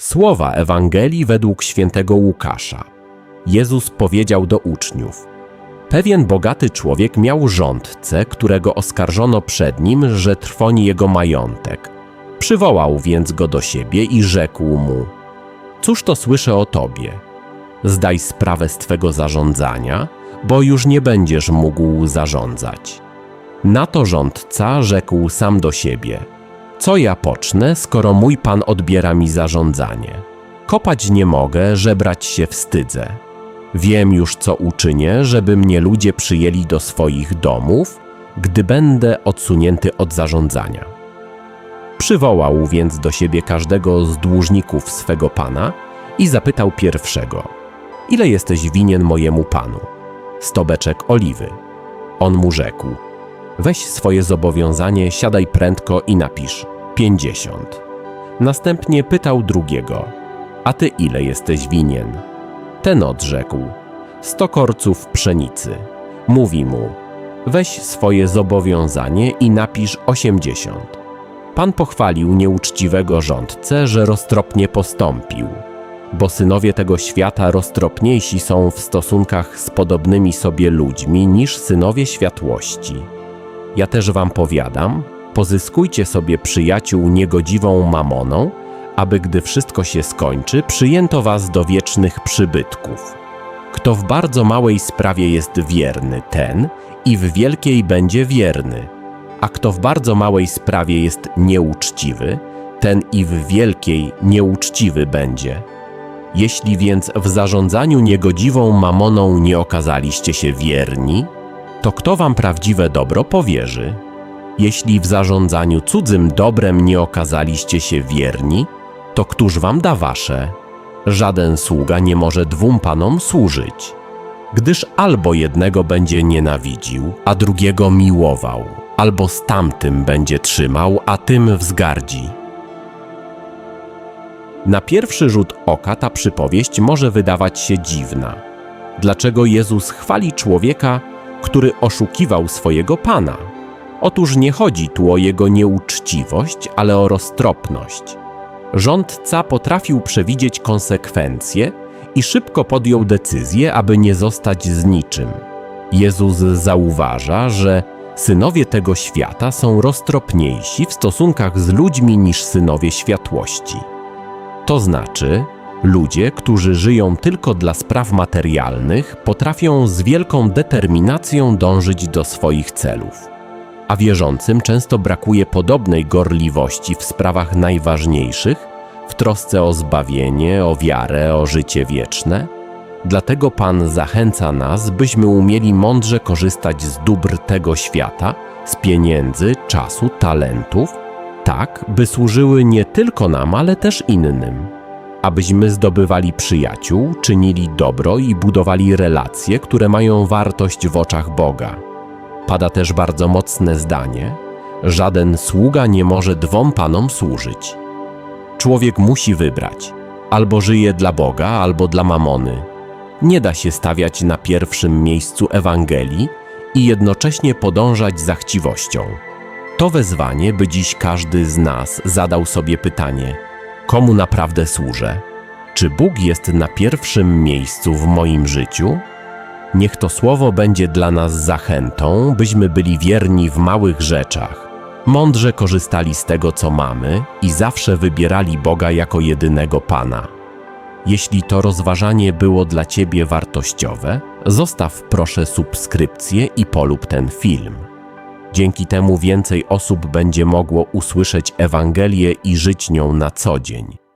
Słowa Ewangelii według świętego Łukasza. Jezus powiedział do uczniów: Pewien bogaty człowiek miał rządcę, którego oskarżono przed nim, że trwoni jego majątek. Przywołał więc go do siebie i rzekł mu: Cóż to słyszę o tobie? Zdaj sprawę z twego zarządzania, bo już nie będziesz mógł zarządzać. Na to rządca rzekł sam do siebie: Co ja pocznę, skoro mój pan odbiera mi zarządzanie? Kopać nie mogę, żebrać się wstydzę. Wiem już, co uczynię, żeby mnie ludzie przyjęli do swoich domów, gdy będę odsunięty od zarządzania. Przywołał więc do siebie każdego z dłużników swego pana i zapytał pierwszego: Ile jesteś winien mojemu panu? Sto beczek oliwy. On mu rzekł: Weź swoje zobowiązanie, siadaj prędko i napisz: pięćdziesiąt. Następnie pytał drugiego: A ty ile jesteś winien? Ten odrzekł: Sto korców pszenicy. Mówi mu: Weź swoje zobowiązanie i napisz osiemdziesiąt. Pan pochwalił nieuczciwego rządcę, że roztropnie postąpił, bo synowie tego świata roztropniejsi są w stosunkach z podobnymi sobie ludźmi niż synowie światłości. Ja też wam powiadam, pozyskujcie sobie przyjaciół niegodziwą mamoną, aby gdy wszystko się skończy, przyjęto was do wiecznych przybytków. Kto w bardzo małej sprawie jest wierny, ten i w wielkiej będzie wierny. A kto w bardzo małej sprawie jest nieuczciwy, ten i w wielkiej nieuczciwy będzie. Jeśli więc w zarządzaniu niegodziwą mamoną nie okazaliście się wierni, to kto wam prawdziwe dobro powierzy? Jeśli w zarządzaniu cudzym dobrem nie okazaliście się wierni, to któż wam da wasze? Żaden sługa nie może dwóm panom służyć, gdyż albo jednego będzie nienawidził, a drugiego miłował, albo z tamtym będzie trzymał, a tym wzgardzi. Na pierwszy rzut oka ta przypowieść może wydawać się dziwna. Dlaczego Jezus chwali człowieka, który oszukiwał swojego Pana? Otóż nie chodzi tu o jego nieuczciwość, ale o roztropność. Rządca potrafił przewidzieć konsekwencje i szybko podjął decyzję, aby nie zostać z niczym. Jezus zauważa, że synowie tego świata są roztropniejsi w stosunkach z ludźmi niż synowie światłości. To znaczy, ludzie, którzy żyją tylko dla spraw materialnych, potrafią z wielką determinacją dążyć do swoich celów. A wierzącym często brakuje podobnej gorliwości w sprawach najważniejszych, w trosce o zbawienie, o wiarę, o życie wieczne. Dlatego Pan zachęca nas, byśmy umieli mądrze korzystać z dóbr tego świata, z pieniędzy, czasu, talentów, tak, by służyły nie tylko nam, ale też innym. Abyśmy zdobywali przyjaciół, czynili dobro i budowali relacje, które mają wartość w oczach Boga. Pada też bardzo mocne zdanie: żaden sługa nie może dwom panom służyć. Człowiek musi wybrać: albo żyje dla Boga, albo dla mamony. Nie da się stawiać na pierwszym miejscu Ewangelii i jednocześnie podążać za chciwością. To wezwanie, by dziś każdy z nas zadał sobie pytanie: komu naprawdę służę? Czy Bóg jest na pierwszym miejscu w moim życiu? Niech to słowo będzie dla nas zachętą, byśmy byli wierni w małych rzeczach, mądrze korzystali z tego, co mamy i zawsze wybierali Boga jako jedynego Pana. Jeśli to rozważanie było dla Ciebie wartościowe, zostaw proszę subskrypcję i polub ten film. Dzięki temu więcej osób będzie mogło usłyszeć Ewangelię i żyć nią na co dzień.